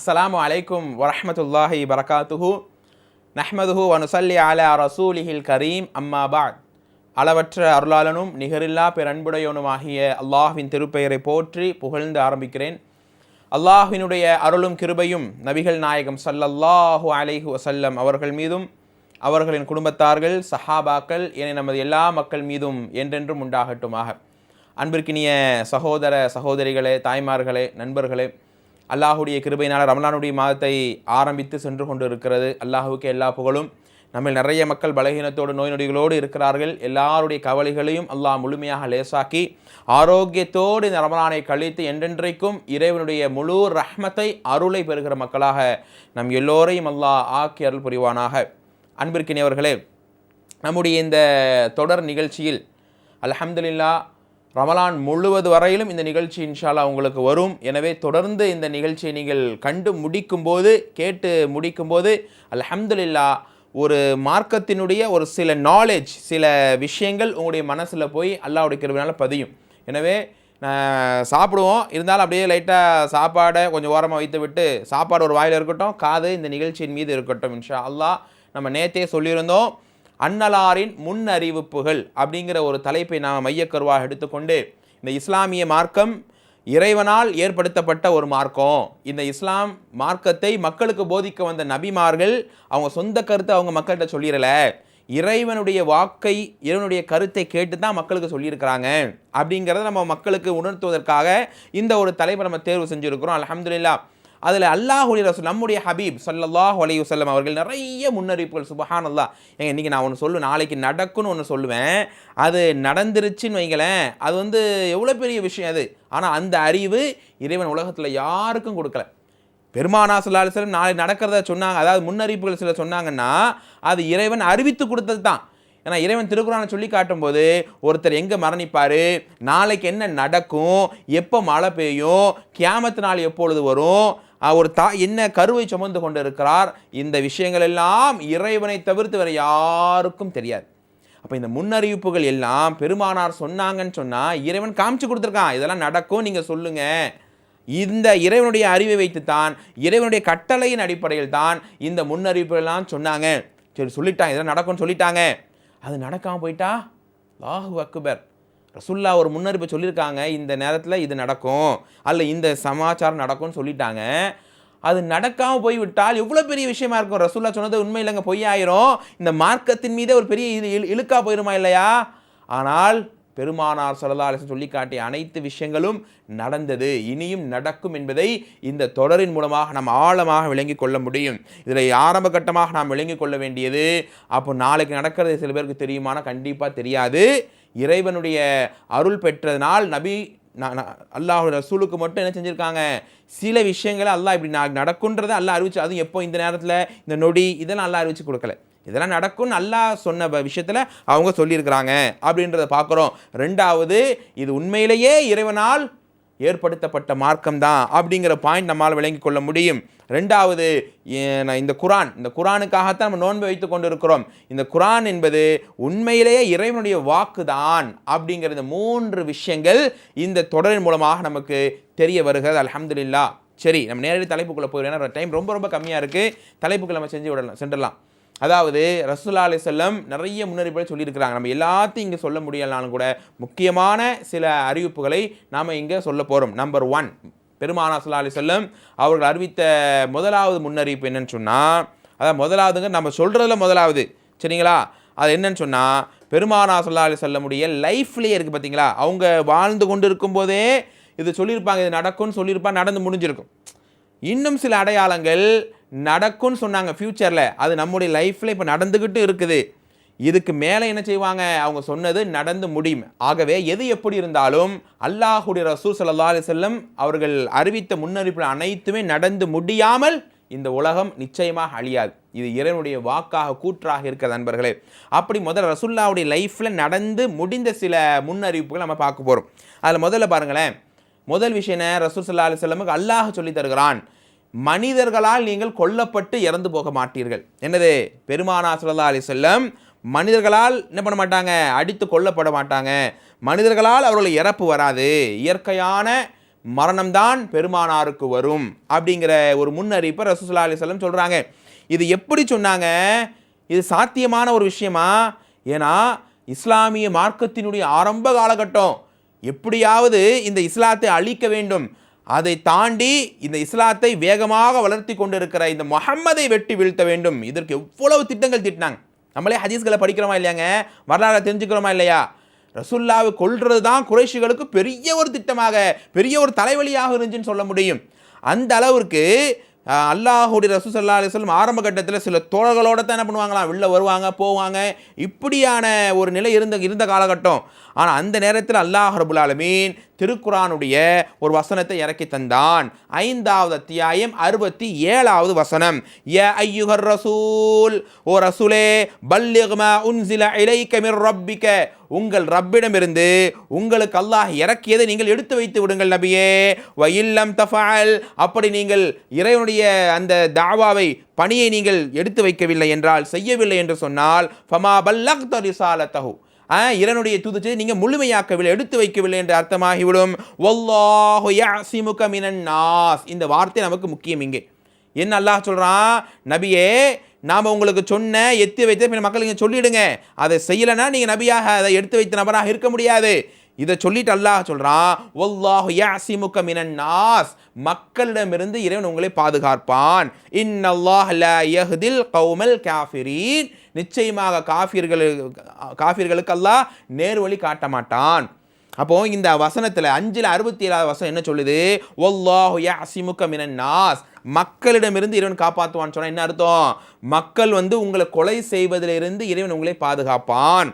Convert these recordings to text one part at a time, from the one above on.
அஸ்லாம் அலைக்கும் வரமத்துல்லாஹி வரகாத்துஹு. நஹ்மதுஹு வனுசல்லி அலா ரசூலிஹில் கரீம் அம்மா பாத். அளவற்ற அருளாளனும் நிகரில்லா பெரன்புடையவனுமாகிய அல்லாஹ்வின் திருப்பெயரை போற்றி புகழ்ந்து ஆரம்பிக்கிறேன். அல்லாஹ்வினுடைய அருளும் கிருபையும் நபிகள் நாயகம் சல்லல்லாஹு அலைஹு வசல்லம் அவர்கள் மீதும் அவர்களின் குடும்பத்தார்கள் சஹாபாக்கள் என நமது எல்லா மக்கள் மீதும் என்றென்றும் உண்டாகட்டுமாக. அன்பிற்கினிய சகோதர சகோதரிகளே தாய்மார்களே நண்பர்களே அல்லாஹுடைய கிருபையினால் ரமலானுடைய மாதத்தை ஆரம்பித்து சென்று கொண்டு இருக்கிறது அல்லாஹுக்கு எல்லா புகழும். நம்ம நிறைய மக்கள் பலகீனத்தோடு நோய் நொடிகளோடு இருக்கிறார்கள். எல்லாருடைய கவலைகளையும் அல்லாஹ் முழுமையாக லேசாக்கி ஆரோக்கியத்தோடு இந்த ரமலானை கழித்து என்றென்றைக்கும் இறைவனுடைய முழு ரஹ்மத்தை அருளை பெறுகிற மக்களாக நம் எல்லோரையும் அல்லாஹ் ஆக்கி அருள் புரிவானாக. அன்பிற்கினியவர்களே நம்முடைய இந்த தொடர் நிகழ்ச்சியில் அல்ஹம்துலில்லா ரமலான் முழுவது வரையிலும் இந்த நிகழ்ச்சி இன்ஷாலா உங்களுக்கு வரும். எனவே தொடர்ந்து இந்த நிகழ்ச்சியை நீங்கள் கண்டு முடிக்கும்போது கேட்டு முடிக்கும்போது அல்ஹம்துலில்லா ஒரு மார்க்கத்தினுடைய ஒரு சில நாலேஜ் சில விஷயங்கள் உங்களுடைய மனசில் போய் அல்லாவுடைய கிருவினால் பதியும். எனவே சாப்பிடுவோம். இருந்தாலும் அப்படியே லைட்டாக சாப்பாடை கொஞ்சம் ஓரமாக வைத்து விட்டு சாப்பாடு ஒரு வாயில் இருக்கட்டும் காது இந்த நிகழ்ச்சியின் மீது இருக்கட்டும் இன்ஷா அல்லாஹ் நம்ம நேத்தே சொல்லியிருந்தோம். அன்னலாரின் முன் அறிவிப்புகள் அப்படிங்கிற ஒரு தலைப்பை நாம் மையக்கருவாக எடுத்துக்கொண்டு இந்த இஸ்லாமிய மார்க்கம் இறைவனால் ஏற்படுத்தப்பட்ட ஒரு மார்க்கம். இந்த இஸ்லாம் மார்க்கத்தை மக்களுக்கு போதிக்க வந்த நபிமார்கள் அவங்க சொந்த கருத்தை அவங்க மக்கள்கிட்ட சொல்லிடல. இறைவனுடைய வாக்கை இறைவனுடைய கருத்தை கேட்டு தான் மக்களுக்கு சொல்லியிருக்கிறாங்க. அப்படிங்கிறத நம்ம மக்களுக்கு உணர்த்துவதற்காக இந்த ஒரு தலைப்பை நம்ம தேர்வு செஞ்சுருக்கிறோம். அலமதுல்லா அதில் அல்லாஹுலி ரசூல் நம்முடைய ஹபீப் சல்லாஹ் அலையு செல்லம் அவர்கள் நிறைய முன்னறிவிப்புகள் சுபஹான் அல்லா இன்றைக்கி நான் ஒன்று சொல்லுவேன் நாளைக்கு நடக்குன்னு ஒன்று சொல்லுவேன். அது நடந்துருச்சுன்னு வைங்களேன். அது வந்து எவ்வளோ பெரிய விஷயம் அது? ஆனால் அந்த அறிவு இறைவன் உலகத்தில் யாருக்கும் கொடுக்கல. பெருமானா சல்லா அலிஸ்லம் நாளை நடக்கிறத சொன்னாங்க அதாவது முன்னறிவிப்புகள் சில சொன்னாங்கன்னா அது இறைவன் அறிவித்து கொடுத்தது தான். ஏன்னா இறைவன் திருக்குறானை சொல்லி காட்டும்போது ஒருத்தர் எங்கே மரணிப்பார்? நாளைக்கு என்ன நடக்கும்? எப்போ மழை பெய்யும்? கியாமத்து நாள் எப்பொழுது வரும்? ஒரு தா என்ன கருவை சுமந்து கொண்டு இருக்கிறார் இந்த விஷயங்கள் எல்லாம் இறைவனை தவிர்த்து வேறு யாருக்கும் தெரியாது. அப்போ இந்த முன்னறிவிப்புகள் எல்லாம் பெருமானார் சொன்னாங்கன்னு சொன்னால் இறைவன் காமிச்சு கொடுத்துருக்கான். இதெல்லாம் நடக்கும் நீங்கள் சொல்லுங்கள் இந்த இறைவனுடைய அறிவை வைத்து தான் இறைவனுடைய கட்டளையின் அடிப்படையில் தான் இந்த முன்னறிவிப்புகள்லாம் சொன்னாங்க. சரி சொல்லிட்டாங்க இதெல்லாம் நடக்கும்னு சொல்லிட்டாங்க. அது நடக்காமல் போயிட்டா? லாஹு அக்பர். ரசுல்லா ஒரு முன்னறிப்பை சொல்லியிருக்காங்க இந்த நேரத்தில் இது நடக்கும் அல்ல இந்த சமாச்சாரம் நடக்கும்னு சொல்லிட்டாங்க. அது நடக்காமல் போய் விட்டால் எவ்வளோ பெரிய விஷயமா இருக்கும்? ரசுல்லா சொன்னது உண்மை இல்லைங்க பொய்யாயிரும் இந்த மார்க்கத்தின் மீதே ஒரு பெரிய இது இழு- இழுக்கா போயிருமா இல்லையா? ஆனால் பெருமானார் சொல்லலா அலைஹி சொல்லி காட்டிய அனைத்து விஷயங்களும் நடந்தது இனியும் நடக்கும் என்பதை இந்த தொடரின் மூலமாக நாம் ஆழமாக விளங்கிக் கொள்ள முடியும். இதில் ஆரம்ப கட்டமாக நாம் விளங்கிக் கொள்ள வேண்டியது அப்போ நாளைக்கு நடக்கிறது சில பேருக்கு தெரியுமானா? கண்டிப்பாக தெரியாது. இறைவனுடைய அருள் பெற்றதனால் நபி அல்லாஹ் ரசூலுக்கு மட்டும் என்ன செஞ்சுருக்காங்க? சில விஷயங்களை அல்லாஹ் இப்படி நான் நடக்குன்றதை அல்லாஹ் அறிவிச்சு அதுவும் எப்போ இந்த நேரத்தில் இந்த நொடி இதெல்லாம் அல்லாஹ் அறிவிச்சு கொடுக்கல. இதெல்லாம் நடக்கும்னு அல்லாஹ் சொன்ன விஷயத்தில் அவங்க சொல்லியிருக்கிறாங்க அப்படின்றத பார்க்குறோம் ரெண்டாவது இது உண்மையிலேயே இறைவனால் ஏற்படுத்தப்பட்ட மார்க்கம் தான் அப்படிங்கிற பாயிண்ட் நம்மால் விளங்கி கொள்ள முடியும். ரெண்டாவது நான் இந்த குரான் இந்த குரானுக்காகத்தான் நம்ம நோன்பு வைத்து கொண்டு இருக்கிறோம் இந்த குரான் என்பது உண்மையிலேயே இறைவனுடைய வாக்கு தான் அப்படிங்கிற இந்த மூன்று விஷயங்கள் இந்த தொடரின் மூலமாக நமக்கு தெரிய வருகிறது. அலமதுல்லா சரி நம்ம நேரடி தலைப்புக்குள்ளே போயிடும் ஏன்னா டைம் ரொம்ப ரொம்ப கம்மியாக இருக்குது தலைப்புக்குள்ள நம்ம செஞ்சு விடலாம் சென்றலாம் அதாவது ரசூல்லா அலி செல்லம் நிறைய முன்னறிவுகளை சொல்லியிருக்கிறாங்க. நம்ம எல்லாத்தையும் இங்கே சொல்ல முடியலனாலும் கூட முக்கியமான சில அறிவிப்புகளை நாம் இங்கே சொல்ல போகிறோம் நம்பர் ஒன் பெருமானா சுல்லா அலி செல்லம் அவர்கள் அறிவித்த முதலாவது முன்னறிவிப்பு என்னன்னு சொன்னால் அதான் முதலாவதுங்க நம்ம சொல்கிறதுல முதலாவது சரிங்களா? அது என்னன்னு சொன்னால் பெருமானா சுல்லா அலி செல்லமுடைய லைஃப்லேயே இருக்குது பார்த்தீங்களா அவங்க வாழ்ந்து கொண்டு இருக்கும்போதே இது சொல்லியிருப்பாங்க இது நடக்கும்னு சொல்லியிருப்பாங்க நடந்து முடிஞ்சிருக்கும். இன்னும் சில அடையாளங்கள் நடக்கும்னு சொன்னாங்க ஃப்யூச்சரில் அது நம்முடைய லைஃப்பில் இப்போ நடந்துக்கிட்டு இருக்குது. இதுக்கு மேலே என்ன செய்வாங்க? அவங்க சொன்னது நடந்து முடியும். ஆகவே எது எப்படி இருந்தாலும் அல்லாஹுடைய ரசூல் சல்லா செல்லம் அவர்கள் அறிவித்த முன்னறிப்பு அனைத்துமே நடந்து முடியாமல் இந்த உலகம் நிச்சயமாக அழியாது. இது இறைவனுடைய வாக்காக கூற்றாக இருக்கிறது நண்பர்களே. அப்படி முதல்ல ரசுல்லாவுடைய லைஃப்பில் நடந்து முடிந்த சில முன்னறிவிப்புகள் நம்ம பார்க்க போகிறோம் அதில் முதல்ல பாருங்களேன். முதல் விஷயம் என்ன? ரசூல் ஸல்லல்லாஹு அலைஹி அல்லாஹ் சொல்லி தருகிறான். மனிதர்களால் நீங்கள் கொல்லப்பட்டு இறந்து போக மாட்டீர்கள். என்னது? பெருமானா சுல்லா அலி செல்லம் மனிதர்களால் என்ன பண்ண மாட்டாங்க? அடித்து கொல்லப்பட மாட்டாங்க. மனிதர்களால் அவர்கள் இறப்பு வராது. இயற்கையான மரணம்தான் பெருமானாருக்கு வரும் அப்படிங்கிற ஒரு முன்னறிப்பை ரசூசுல்லா அலி செல்லம் சொல்கிறாங்க இது எப்படி சொன்னாங்க? இது சாத்தியமான ஒரு விஷயமா? ஏன்னா இஸ்லாமிய மார்க்கத்தினுடைய ஆரம்ப காலகட்டம் எப்படியாவது இந்த இஸ்லாத்தை அழிக்க வேண்டும். அதை தாண்டி இந்த இஸ்லாத்தை வேகமாக வளர்த்தி கொண்டிருக்கிற இந்த முஹம்மதை வெட்டி வீழ்த்த வேண்டும். இதற்கு எவ்வளவு திட்டங்கள் திட்டினாங்க. நம்மளே ஹதீஸ்களை படிக்கிறோமா இல்லையாங்க? வரலாறு தெரிஞ்சுக்கிறோமா இல்லையா? ரசுல்லாவை கொல்றது தான் குறைஷிகளுக்கு பெரிய ஒரு திட்டமாக பெரிய ஒரு தலைவலியாக இருந்துச்சுன்னு சொல்ல முடியும். அந்த அளவிற்கு அல்லாஹுடைய ரசூல் சல்லா அலிஸ்லம் ஆரம்ப கட்டத்தில் சில தோழர்களோடு தான் என்ன பண்ணுவாங்களாம்? வெளில வருவாங்க போவாங்க. இப்படியான ஒரு நிலை இருந்த இருந்த காலகட்டம். ஆனால் அந்த நேரத்தில் அல்லாஹ் ரபுல் ஆலமீன் திருக்குரானுடைய ஒரு வசனத்தை இறக்கி தந்தான். ஐந்தாவது அத்தியாயம் அறுபத்தி ஏழாவது வசனம். ய ஐயுகர் ரசூல் ஓ ரசூலே பல்லிகுமா உன்சில இலைக்க மிர் ரப்பிக்க. உங்கள் ரப்பிடமிருந்து உங்களுக்கு அல்லாஹ் இறக்கியதை நீங்கள் எடுத்து வைத்து விடுங்கள் நபியே. வயில்லம் தஃபால் அப்படி நீங்கள் இறைவனுடைய அந்த தாவாவை பணியை நீங்கள் எடுத்து வைக்கவில்லை என்றால் செய்யவில்லை என்று சொன்னால் ஃபமா பல்லக்த ரிசாலத்தஹு. இறைவனுடைய தூதுச்சு நீங்கள் முழுமையாக்கவில்லை எடுத்து வைக்கவில்லை என்று அர்த்தமாகிவிடும். வல்லாஹு யஅசிமுக மினன் நாஸ். இந்த வார்த்தை நமக்கு முக்கியம் இங்கே. என்ன அல்லாஹ் சொல்கிறான் நபியே நாம் உங்களுக்கு சொன்ன எத்தி வைத்த மக்கள் மக்களுக்கு சொல்லிடுங்க. அதை செய்யலைன்னா நீங்கள் நபியாக அதை எடுத்து வைத்த நபராக இருக்க முடியாது. இதை சொல்லிட்டு அல்லாஹ் சொல்றான் வல்லாஹு யஅசிமுக மினன் நாஸ். மக்களிடமிருந்து இறைவன் உங்களை பாதுகாப்பான். இன்னல்லாஹ் ல யஹ்தில் கௌமல் காஃபிரீன். நிச்சயமாக காஃபிர்கள் காஃபிர்களுக்கு அல்லாஹ் நேர்வழி காட்ட மாட்டான். அப்போ இந்த வசனத்தில் அஞ்சில் அறுபத்தி ஏழாவது வசனம் என்ன சொல்லுது? ஒல்லாஹு அசிமுக மினன் நாஸ். மக்களிடமிருந்து இறைவன் காப்பாற்றுவான்னு சொன்னால் என்ன அர்த்தம்? மக்கள் வந்து உங்களை கொலை செய்வதிலிருந்து இறைவன் உங்களை பாதுகாப்பான்.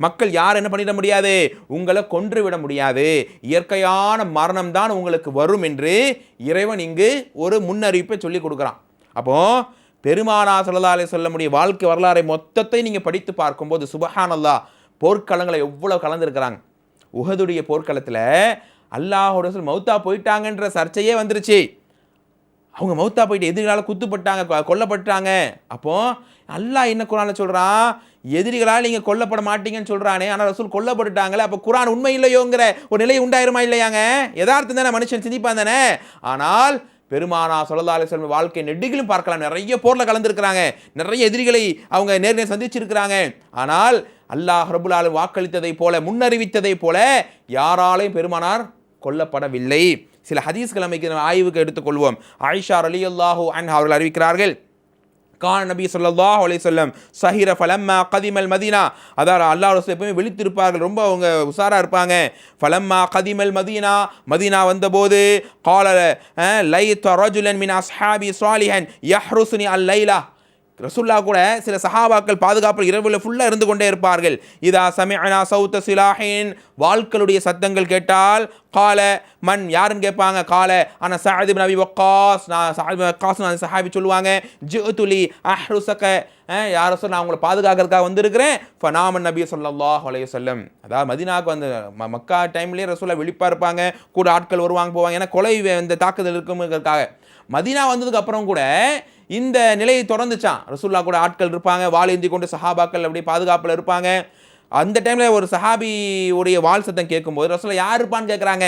மக்கள் யார் என்ன பண்ணிட முடியாது? உங்களை கொன்று விட முடியாது. இயற்கையான மரணம் தான் உங்களுக்கு வரும் என்று இறைவன் இங்கு ஒரு முன்னறிவிப்பை சொல்லி கொடுக்குறான். அப்போ பெருமானா சொல்லலாலே சொல்ல முடியும் வாழ்க்கை வரலாறை மொத்தத்தை நீங்கள் படித்து பார்க்கும்போது சுபஹானல்லா போர்க்களங்களை எவ்வளோ கலந்துருக்கிறாங்க. உகதுடைய போர்க்களத்தில் அல்லாஹோட சொல் மௌத்தா போயிட்டாங்கன்ற சர்ச்சையே வந்துருச்சு. அவங்க மௌத்தா போயிட்டு எதிரிகளால் குத்துப்பட்டாங்க கொ- கொல்லப்பட்டாங்க அப்போது அல்லாஹ் என்ன குரானில் சொல்கிறான் எதிரிகளால் நீங்கள் கொல்லப்பட மாட்டீங்கன்னு சொல்கிறானே ஆனால் ரசூல் கொல்லப்பட்டுட்டாங்களே அப்போ குரான் உண்மை இல்லையோங்கிற ஒரு நிலை உண்டாயிருமா இல்லையாங்க? யதார்த்தம் தானே மனுஷன் சிந்திப்பான் தானே? ஆனால் பெருமானா சொல்லல்லா அலிஸ்லம் வாழ்க்கை நெடுகிலும் பார்க்கலாம். நிறைய போரில் கலந்துருக்கிறாங்க. நிறைய எதிரிகளை அவங்க நேரில் சந்திச்சிருக்கிறாங்க. ஆனால் அல்லாஹ் ரபுல் வாக்களித்ததைப் வாக்களித்ததை போல முன்னறிவித்ததை போல யாராலையும் பெருமானார் கொல்லப்படவில்லை. சில ஹதீஸ்கள் அமைக்கிற ஆய்வுக்கு எடுத்துக்கொள்வோம். ஆயிஷா அலி அல்லாஹூ அன் அவர்கள் அறிவிக்கிறார்கள் கான் நபி சொல்லல்லா அலைஹி சொல்லம் சஹிர ஃபலம்மா கதிமல் மதீனா. அதாவது அல்லாஹ் ரசூல் எப்பவுமே விழித்திருப்பார்கள் ரொம்ப அவங்க உஷாராக இருப்பாங்க. ஃபலம்மா கதிமல் மதீனா மதீனா வந்தபோது காலர் லைத் ரஜுலன் மின் அஸ்ஹாபி சாலிஹன் யஹ்ருசுனி அல் லைலா ரசுல்லா கூட சில சஹாபாக்கள் பாதுகாப்பு இரவில் ஃபுல்லாக இருந்து கொண்டே இருப்பார்கள். இதா சமிஅனா சௌத்த சிலாஹின். வாழ்க்களுடைய சத்தங்கள் கேட்டால் கால மண் யாருன்னு கேட்பாங்க? கால. ஆனால் சாஹிப் நபி வக்காஸ். நான் சாஹிப் வக்காஸ் நான் சஹாபி சொல்லுவாங்க. ஜுதுலி அஹ்ருசக யார சொல்ல நான் உங்களை பாதுகாக்கிறதுக்காக வந்திருக்கிறேன். ஃபனாமன் நபி ஸல்லல்லாஹு அலைஹி சொல்லம் அதாவது மதீனாவுக்கு வந்து ம- மக்கா டைம்லேயே ரசூலா விழிப்பாக இருப்பாங்க. கூட ஆட்கள் வருவாங்க போவாங்க. ஏன்னா கொலை இந்த தாக்குதல் இருக்குங்கிறதுக்காக. மதீனா வந்ததுக்கு அப்புறம் கூட இந்த நிலையை தொடர்ந்துச்சான் ரசூல்லா கூட ஆட்கள் இருப்பாங்க வாள் ஏந்தி கொண்டு சஹாபாக்கள் அப்படி பாதுகாப்பில் இருப்பாங்க. அந்த டைமில் ஒரு சஹாபி உடைய வாள் சத்தம் கேட்கும்போது ரசூல்லா யார் இருப்பான்னு கேட்குறாங்க.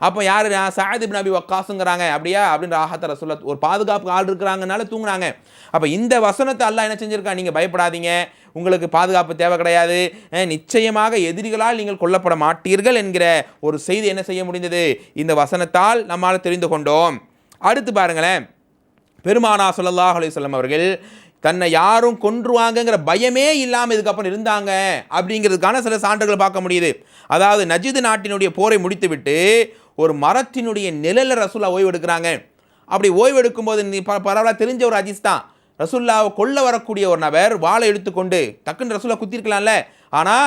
அப்போ யார்? சாயதிப் நபி வக்காசுங்கிறாங்க அப்படியா? அப்படின்ற ஆஹத்த ரசூல்லா ஒரு பாதுகாப்பு ஆள் இருக்கிறாங்கனால தூங்குனாங்க அப்போ இந்த வசனத்தை எல்லாம் என்ன செஞ்சுருக்கான் நீங்கள் பயப்படாதீங்க. உங்களுக்கு பாதுகாப்பு தேவை கிடையாது. நிச்சயமாக எதிரிகளால் நீங்கள் கொல்லப்பட மாட்டீர்கள் என்கிற ஒரு செய்தி என்ன செய்ய முடிந்தது? இந்த வசனத்தால் நம்மால் தெரிந்து கொண்டோம். அடுத்து பாருங்களேன். பெருமானா சொல்லல்லாஹ் அலிசல்லம் அவர்கள் தன்னை யாரும் கொன்றுவாங்கங்கிற பயமே இல்லாமல் இதுக்கப்புறம் இருந்தாங்க அப்படிங்கிறதுக்கான சில சான்றுகள் பார்க்க முடியுது. அதாவது நஜிது நாட்டினுடைய போரை முடித்துவிட்டு ஒரு மரத்தினுடைய நிழலில் ரசூலா ஓய்வு எடுக்கிறாங்க. அப்படி ஓய்வு எடுக்கும்போது நீ ப பரவாயில்ல தெரிஞ்ச ஒரு அஜிஸ் தான். ரசூல்லாவை கொல்ல வரக்கூடிய ஒரு நபர் வாளை எடுத்துக்கொண்டு டக்குன்னு ரசூலா குத்திருக்கலாம்ல. ஆனால்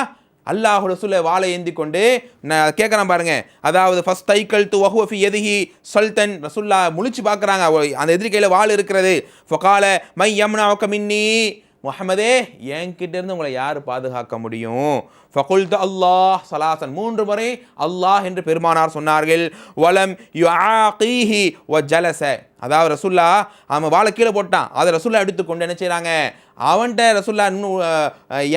அல்லாஹ் ரசூலை வாழை ஏந்தி கொண்டு நான் கேட்குறேன் பாருங்க. அதாவது ஃபஸ்ட் தைக்கல் து வஹுவஃபி எதிஹி சல்தன் ரசுல்லா முழிச்சு பார்க்குறாங்க அந்த எதிரிக்கையில் வாழ் வாள் இருக்கிறது. ஃபொகால மை யம்னா ஒக்கமின்னி முஹம்மதே என்கிட்ட இருந்து உங்களை யார் பாதுகாக்க முடியும்? ஃபகுல்து அல்லாஹ் சலாசன். மூன்று முறை அல்லாஹ் என்று பெருமானார் சொன்னார்கள். வலம் யுஆகீஹி வ ஜலச. அதாவது ரசுல்லா அவன் வாழை கீழே போட்டான். அதை ரசுல்லா எடுத்துக்கொண்டு என்ன செய்கிறாங்க அவன்கிட்ட ரசுல்லா இன்னும்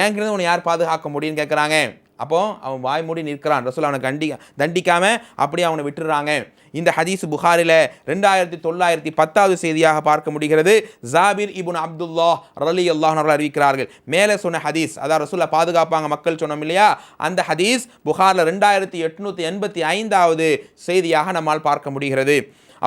ஏங்கிருந்து உன்னை யார் பாதுகாக்க முடியும்னு கேட்குறாங்க அப்போ அவன் வாய் மூடி நிற்கிறான். ரசூல் அவனை கண்டி தண்டிக்காமல் அப்படியே அவனை விட்டுறாங்க. இந்த ஹதீஸ் புகாரில் ரெண்டாயிரத்தி தொள்ளாயிரத்தி பத்தாவது செய்தியாக பார்க்க முடிகிறது. ஜாபிர் இபுன் அப்துல்லா ரலி அல்லாஹ் அவர்கள் அறிவிக்கிறார்கள். மேலே சொன்ன ஹதீஸ் அதாவது ரசூலை பாதுகாப்பாங்க மக்கள் சொன்னோம் இல்லையா? அந்த ஹதீஸ் புகாரில் ரெண்டாயிரத்தி எட்நூற்றி எண்பத்தி ஐந்தாவது செய்தியாக நம்மால் பார்க்க முடிகிறது.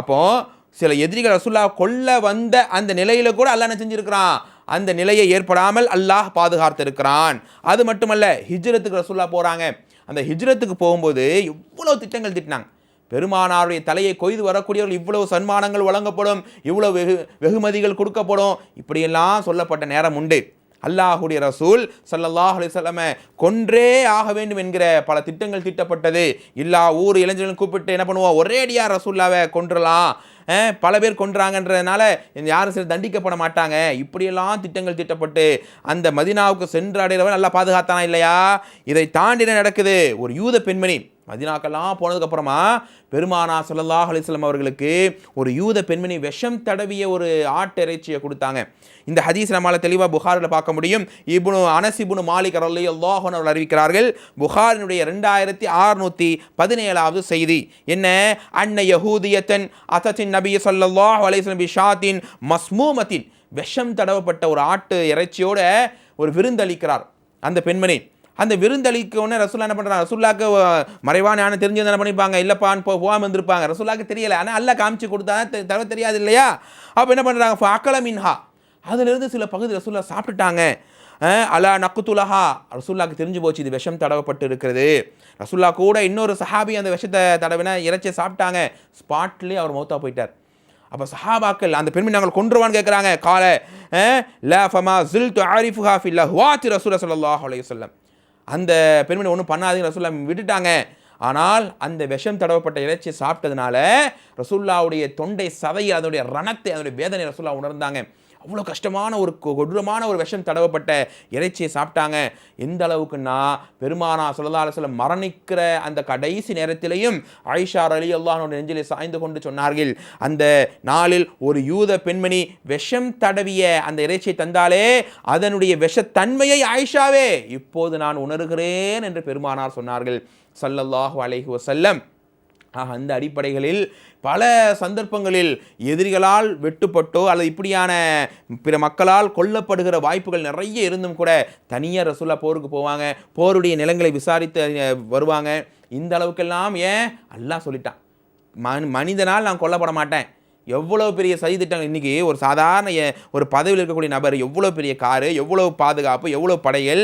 அப்போது சில எதிரிகள் ரசூல்லா கொல்ல வந்த அந்த நிலையில் கூட அல்ல என்ன செஞ்சுருக்கிறான்? அந்த நிலையை ஏற்படாமல் அல்லாஹ் பாதுகாத்திருக்கிறான். அது மட்டுமல்ல ஹிஜ்ரத்துக்கு ரசுல்லா போகிறாங்க அந்த ஹிஜ்ரத்துக்கு போகும்போது இவ்வளோ திட்டங்கள் திட்டினாங்க. பெருமானாருடைய தலையை கொய்து வரக்கூடியவர்கள் இவ்வளவு சன்மானங்கள் வழங்கப்படும் இவ்வளவு வெகு வெகுமதிகள் கொடுக்கப்படும் இப்படியெல்லாம் சொல்லப்பட்ட நேரம் உண்டு. அல்லாஹுடைய ரசூல் சல்லல்லாஹ் அலிசல்லம கொன்றே ஆக வேண்டும் என்கிற பல திட்டங்கள் திட்டப்பட்டது. எல்லா ஊர் இளைஞர்களும் கூப்பிட்டு என்ன பண்ணுவோம்? ஒரேடியாக ரசூல்லாவை கொன்றலாம். பல பேர் கொன்றாங்கன்றதுனால யாரும் சில தண்டிக்கப்பட மாட்டாங்க. இப்படியெல்லாம் திட்டங்கள் திட்டப்பட்டு அந்த மதினாவுக்கு சென்று அடைகிறவன் நல்லா பாதுகாத்தானா இல்லையா? இதை தாண்டி என்ன நடக்குது? ஒரு யூத பெண்மணி மதினாக்கெல்லாம் போனதுக்கப்புறமா பெருமானா ஸல்லல்லாஹு அலைஹி அவர்களுக்கு ஒரு யூத பெண்மணி விஷம் தடவிய ஒரு ஆட்டிறைச்சியை கொடுத்தாங்க. இந்த ஹதீஸ் நம்மளால் தெளிவாக புகாரில் பார்க்க முடியும். இபுனு அனஸ் இப்னு மாலிக் ரலி அல்லாஹன் அவர்கள் அறிவிக்கிறார்கள் புகாரினுடைய ரெண்டாயிரத்தி அறுநூற்றி பதினேழாவது செய்தி என்ன? அன்ன யஹூதியத்தன் அசத்தின் நபி சொல்லல்லாஹ் அலைஹி ஷாத்தின் மஸ்மூமத்தின் விஷம் தடவப்பட்ட ஒரு ஆட்டு இறைச்சியோட ஒரு விருந்தளிக்கிறார். அந்த பெண்மணி அந்த விருந்தளிக்க உடனே ரசுல்லா என்ன பண்ணுறாங்க ரசுல்லாக்கு அஹ், மறைவான தெரிஞ்சு என்ன பண்ணிப்பாங்க? இல்லைப்பான்னு போ போகாமல் இருந்திருப்பாங்க. ரசுல்லாக்கு தெரியலை. ஆனால் அல்ல காமிச்சு கொடுத்தா தவிர தெரியாது இல்லையா? அப்போ என்ன பண்ணுறாங்க அக்கல மின்ஹா. அதிலிருந்து சில பகுதி ரசுல்லா சாப்பிட்டுட்டாங்க. அலா நக்குத்துலஹா. ரசுல்லாக்கு தெரிஞ்சு போச்சு இது விஷம் தடவப்பட்டு இருக்கிறது. ரசுல்லா கூட இன்னொரு சஹாபி அந்த விஷத்தை தடவின இறைச்சியை சாப்பிட்டாங்க. ஸ்பாட்லேயே அவர் மௌத்தா போயிட்டார். அப்போ சஹாபாக்கள் அந்த பெண்மணி நாங்கள் கொன்றுவான்னு கேட்குறாங்க காலை ல ஃபமா ஜில் து ஆரிஃபுஹா ஃபில் லஹ்வாத்தி ரசூல ஸல்லல்லாஹு அலையுசல்லம் அந்த பெண்மணி ஒன்றும் பண்ணாதீங்க ரசூல்லா விட்டுட்டாங்க. ஆனால் அந்த விஷம் தடவப்பட்ட இறைச்சியை சாப்பிட்டதுனால ரசூல்லாவுடைய தொண்டை சதை அதனுடைய ரணத்தை அதனுடைய வேதனை ரசூல்லா உணர்ந்தாங்க. அவ்வளோ கஷ்டமான ஒரு கொ- கொடூரமான ஒரு விஷம் தடவப்பட்ட இறைச்சியை சாப்பிட்டாங்க. எந்த அளவுக்குன்னா பெருமானா ஸல்லல்லாஹு அலைஹி மரணிக்கிற அந்த கடைசி நேரத்திலையும் ஆயிஷா அலி அல்லாஹனோட நெஞ்சிலே சாய்ந்து கொண்டு சொன்னார்கள். அந்த நாளில் ஒரு யூத பெண்மணி விஷம் தடவிய அந்த இறைச்சியை தந்தாலே அதனுடைய விஷத்தன்மையை ஆயிஷாவே இப்போது நான் உணர்கிறேன் என்று பெருமானார் சொன்னார்கள். சல்லல்லாஹு அலைஹி வசல்லம் ஆக அந்த அடிப்படைகளில் பல சந்தர்ப்பங்களில் எதிரிகளால் வெட்டுப்பட்டோ அல்லது இப்படியான பிற மக்களால் கொல்லப்படுகிற வாய்ப்புகள் நிறைய இருந்தும் கூட தனியாக ரசூல்லா போருக்கு போவாங்க. போருடைய நிலங்களை விசாரித்து வருவாங்க. இந்த அளவுக்கெல்லாம் ஏன்? எல்லாம் சொல்லிட்டான். மனி மனிதனால் நான் கொல்லப்பட மாட்டேன். எவ்வளோ பெரிய சதி திட்டங்கள்? இன்றைக்கி ஒரு சாதாரண ஒரு பதவியில் இருக்கக்கூடிய நபர் எவ்வளோ பெரிய காரு எவ்வளோ பாதுகாப்பு எவ்வளோ படைகள்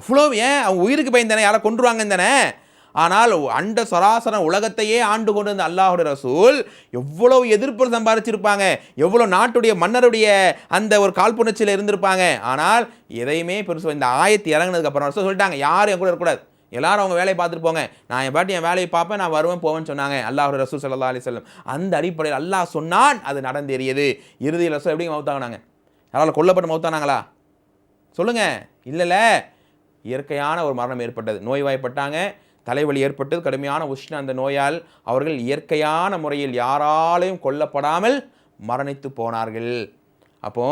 எவ்வளோ ஏன்? அவங்க உயிருக்கு பயந்தானே யாரை கொன்றுவாங்க தானே? ஆனால் அண்ட சராசர உலகத்தையே ஆண்டு கொண்டு வந்த அல்லாஹுடைய ரசூல் எவ்வளவு எதிர்ப்பு சம்பாதிச்சிருப்பாங்க எவ்வளோ நாட்டுடைய மன்னருடைய அந்த ஒரு காழ்ப்புணர்ச்சியில் இருந்திருப்பாங்க. ஆனால் எதையுமே பெருசு இந்த ஆயத்து இறங்கினதுக்கப்புறம் ரசூல் சொல்லிட்டாங்க யாரும் என் கூட இருக்கக்கூடாது. எல்லாரும் அவங்க வேலையை பார்த்துட்டு போங்க. நான் என் பாட்டி என் வேலையை பார்ப்பேன் நான் வருவேன் போவேன்னு சொன்னாங்க அல்லாஹ் ரசூல் சல்லா அலி சொல்லம் அந்த அடிப்படையில் அல்லாஹ் சொன்னான் அது நடந்தேறியது. இறுதியில் ரசூல் எப்படி மௌத்தாங்கினாங்க யாரால் கொல்லப்பட்டு மௌத்தானாங்களா? சொல்லுங்கள் இல்லைல்ல. இயற்கையான ஒரு மரணம் ஏற்பட்டது. நோய்வாய்ப்பட்டாங்க. தலைவலி ஏற்பட்டது கடுமையான உஷ்ண அந்த நோயால் அவர்கள் இயற்கையான முறையில் யாராலையும் கொல்லப்படாமல் மரணித்து போனார்கள். அப்போ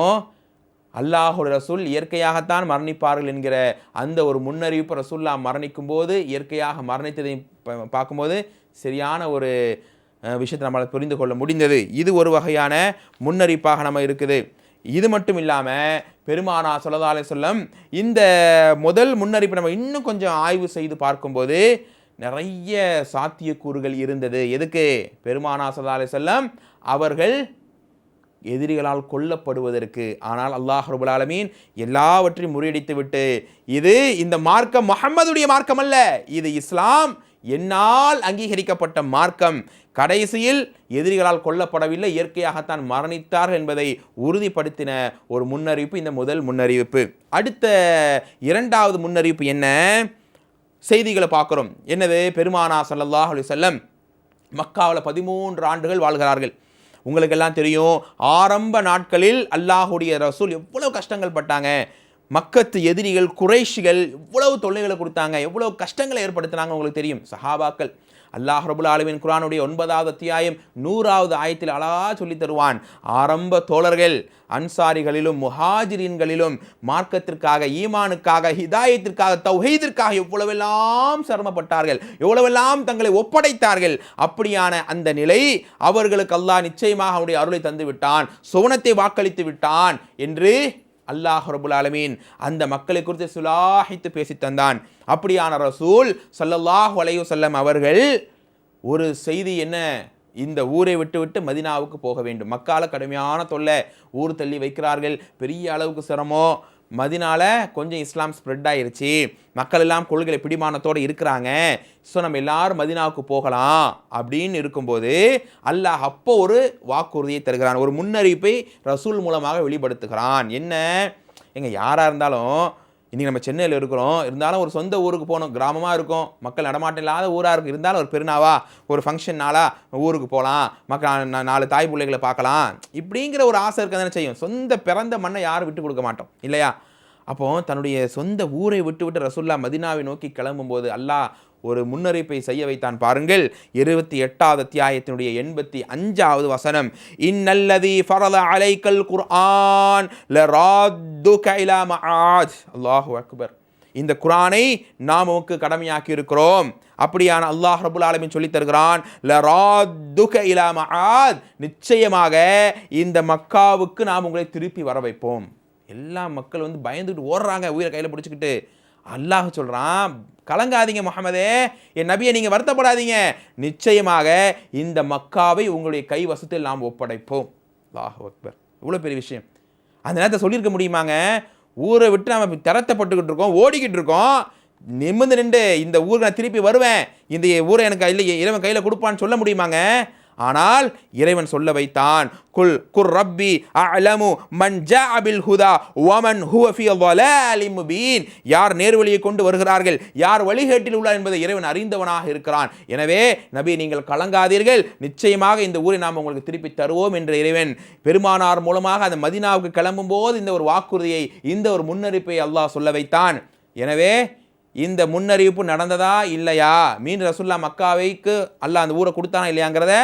அல்லாஹுடைய ரசூல் இயற்கையாகத்தான் மரணிப்பார்கள் என்கிற அந்த ஒரு முன்னறிவிப்பு ரசூல்லா மரணிக்கும் போது இயற்கையாக மரணித்ததை பார்க்கும்போது சரியான ஒரு விஷயத்தை நம்மளால் புரிந்து கொள்ள முடிந்தது. இது ஒரு வகையான முன்னறிப்பாக நம்ம இருக்குது. இது மட்டும் இல்லாமல் பெருமானா சொல்லதாலே சொல்லம் இந்த முதல் முன்னறிப்பு நம்ம இன்னும் கொஞ்சம் ஆய்வு செய்து பார்க்கும்போது நிறைய சாத்தியக்கூறுகள் இருந்தது. எதுக்கு? பெருமானா சொல்லதாலே சொல்லம் அவர்கள் எதிரிகளால் கொல்லப்படுவதற்கு. ஆனால் அல்லாஹ் ரபுல் ஆலமீன் எல்லாவற்றையும் முறியடித்து விட்டு இது இந்த மார்க்கம் முஹம்மதுடைய மார்க்கம் அல்ல. இது இஸ்லாம் என்னால் அங்கீகரிக்கப்பட்ட மார்க்கம் கடைசியில் எதிரிகளால் கொல்லப்படவில்லை இயற்கையாகத்தான் மரணித்தார்கள் என்பதை உறுதிப்படுத்தின ஒரு முன்னறிவிப்பு இந்த முதல் முன்னறிவிப்பு. அடுத்த இரண்டாவது முன்னறிவிப்பு என்ன? செய்திகளை பார்க்குறோம். என்னது? பெருமானா சல்லல்லாஹ் அலி செல்லம் மக்காவில் பதிமூன்று ஆண்டுகள் வாழ்கிறார்கள். உங்களுக்கெல்லாம் தெரியும் ஆரம்ப நாட்களில் அல்லாஹுடைய ரசூல் எவ்வளோ கஷ்டங்கள் பட்டாங்க. மக்கத்து எதிரிகள் குறைஷிகள் எவ்வளவு தொல்லைகளை கொடுத்தாங்க எவ்வளவு கஷ்டங்களை ஏற்படுத்தினாங்க உங்களுக்கு தெரியும். சஹாபாக்கள் அல்லாஹ் ரபுல் ஆலமின் குரானுடைய ஒன்பதாவது அத்தியாயம் நூறாவது ஆயத்தில் அழகா சொல்லி தருவான். ஆரம்ப தோழர்கள் அன்சாரிகளிலும் முஹாஜிரின்களிலும் மார்க்கத்திற்காக ஈமானுக்காக ஹிதாயத்திற்காக தௌஹீதிற்காக எவ்வளவெல்லாம் சிரமப்பட்டார்கள் எவ்வளவெல்லாம் தங்களை ஒப்படைத்தார்கள் அப்படியான அந்த நிலை அவர்களுக்கு அல்லாஹ் நிச்சயமாக அவனுடைய அருளை தந்து விட்டான் சுவனத்தை வாக்களித்து விட்டான் என்று அல்லாஹ் ரபுல் ஆலமீன் அந்த மக்களை குறித்து சுலாஹித்து பேசி தந்தான். அப்படியான ரசூல் சல்லல்லாஹ் வலையு செல்லம் அவர்கள் ஒரு செய்தி என்ன? இந்த ஊரை விட்டு விட்டு மதினாவுக்கு போக வேண்டும். மக்கால கடுமையான தொல்லை. ஊர் தள்ளி வைக்கிறார்கள். பெரிய அளவுக்கு சிரமம். மதினால கொஞ்சம் இஸ்லாம் ஸ்ப்ரெட் ஆயிருச்சு. மக்கள் எல்லாம் கொள்கை பிடிமானத்தோடு இருக்கிறாங்க. ஸோ நம்ம எல்லாரும் மதினாவுக்கு போகலாம் அப்படின்னு இருக்கும்போது அல்லாஹ் அப்போ ஒரு வாக்குறுதியை தருகிறான். ஒரு முன்னறிவிப்பை ரசூல் மூலமாக வெளிப்படுத்துகிறான். என்ன? எங்கள் யாராக இருந்தாலும் இன்றைக்கி நம்ம சென்னையில் இருக்கிறோம். இருந்தாலும் ஒரு சொந்த ஊருக்கு போகணும். கிராமமாக இருக்கும். மக்கள் நடமாட்டம் இல்லாத ஊராக இருக்கும் இருந்தாலும் ஒரு பெருநாவா ஒரு ஃபங்க்ஷன் நாளாக ஊருக்கு போகலாம். மக்கள் நாலு தாய் பிள்ளைகளை பார்க்கலாம். இப்படிங்கிற ஒரு ஆசை இருக்க தானே செய்யும். சொந்த பிறந்த மண்ணை யாரும் விட்டு கொடுக்க மாட்டோம். இல்லையா? அப்போ தன்னுடைய சொந்த ஊரை விட்டு விட்டு ரசுல்லா மதினாவை நோக்கி கிளம்பும்போது அல்லாஹ் ஒரு முன்னறிப்பை செய்ய வைத்தான். பாருங்கள் இருபத்தி எட்டாவது அத்தியாயத்தினுடைய எண்பத்தி அஞ்சாவது வசனம். இன்னல்லதி ஃபரத அலைக்கல் குர்ஆன் லராத்துக இலா மஆத் அல்லாஹு அக்பர். இந்த குரானை நாம் உமக்கு கடமையாக்கி இருக்கிறோம். அப்படியான அல்லாஹ் ரபுல் ஆலமின் சொல்லி தருகிறான் நிச்சயமாக இந்த மக்காவுக்கு நாம் உங்களை திருப்பி வர வைப்போம் எல்லா மக்கள் வந்து பயந்துக்கிட்டு ஓடுறாங்க உயிரை கையில் பிடிச்சிக்கிட்டு. அல்லாஹ் சொல்கிறான் கலங்காதீங்க முகமதே என் நபியை நீங்கள் வருத்தப்படாதீங்க. நிச்சயமாக இந்த மக்காவை உங்களுடைய கை வசத்தில் நாம் ஒப்படைப்போம். அல்லாஹ் அக்பர். இவ்வளோ பெரிய விஷயம். அந்த நேரத்தை சொல்லியிருக்க முடியுமாங்க? ஊரை விட்டு நம்ம திறத்தப்பட்டுக்கிட்டு இருக்கோம் ஓடிக்கிட்டு இருக்கோம். நிமிர்ந்து நின்று இந்த ஊருக்கு நான் திருப்பி வருவேன். இந்த ஊரை எனக்கு இல்லை இறைவன் கையில் கொடுப்பான்னு சொல்ல முடியுமாங்க? ஆனால் இறைவன் சொல்ல வைத்தான் குல் குர் ரப்பி அலமு மன்ஜா அபில் ஹுதா ஒமன் ஹுவீன் யார் நேர்வழியை கொண்டு வருகிறார்கள்? யார் வழிகேட்டில் உள்ளார் என்பதை இறைவன் அறிந்தவனாக இருக்கிறான். எனவே நபி நீங்கள் கலங்காதீர்கள். நிச்சயமாக இந்த ஊரை நாம் உங்களுக்கு திருப்பி தருவோம் என்ற இறைவன். பெருமானார் மூலமாக அந்த மதினாவுக்கு கிளம்பும் போது இந்த ஒரு வாக்குறுதியை இந்த ஒரு முன்னறிப்பை அல்லாஹ் சொல்ல வைத்தான். எனவே இந்த முன்னறிவிப்பு நடந்ததா இல்லையா? மீன் ரசுல்லா மக்காவைக்கு அல்லாஹ் அந்த ஊரை கொடுத்தானா இல்லையாங்கிறத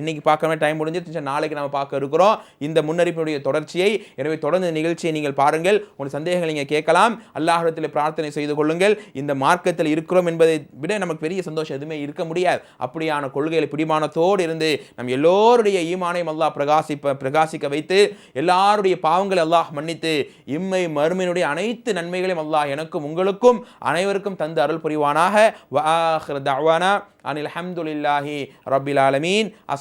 இன்னைக்கு பார்க்கவே டைம் முடிஞ்சிருச்சு நாளைக்கு நம்ம பார்க்க இருக்கிறோம். இந்த முன்னறிப்பினுடைய தொடர்ச்சியை. எனவே தொடர்ந்து நிகழ்ச்சியை நீங்கள் பாருங்கள். உங்கள் சந்தேகங்கள் நீங்கள் கேட்கலாம். அல்லாஹிடத்தில் பிரார்த்தனை செய்து கொள்ளுங்கள். இந்த மார்க்கத்தில் இருக்கிறோம் என்பதை விட நமக்கு பெரிய சந்தோஷம் எதுவுமே இருக்க முடியாது. அப்படியான கொள்கையில் பிடிமானத்தோடு இருந்து நம் எல்லோருடைய ஈமானையும் அல்லாஹ் பிரகாசிப்ப பிரகாசிக்க வைத்து எல்லாருடைய பாவங்களை அல்லாஹ் மன்னித்து இம்மை மறுமையினுடைய அனைத்து நன்மைகளையும் அல்லாஹ் எனக்கும் உங்களுக்கும் அனைவருக்கும் தந்து அருள் புரிவானாக. தவானா அனில் அஹமதுல்லாஹி ரபில் ஆலமீன்.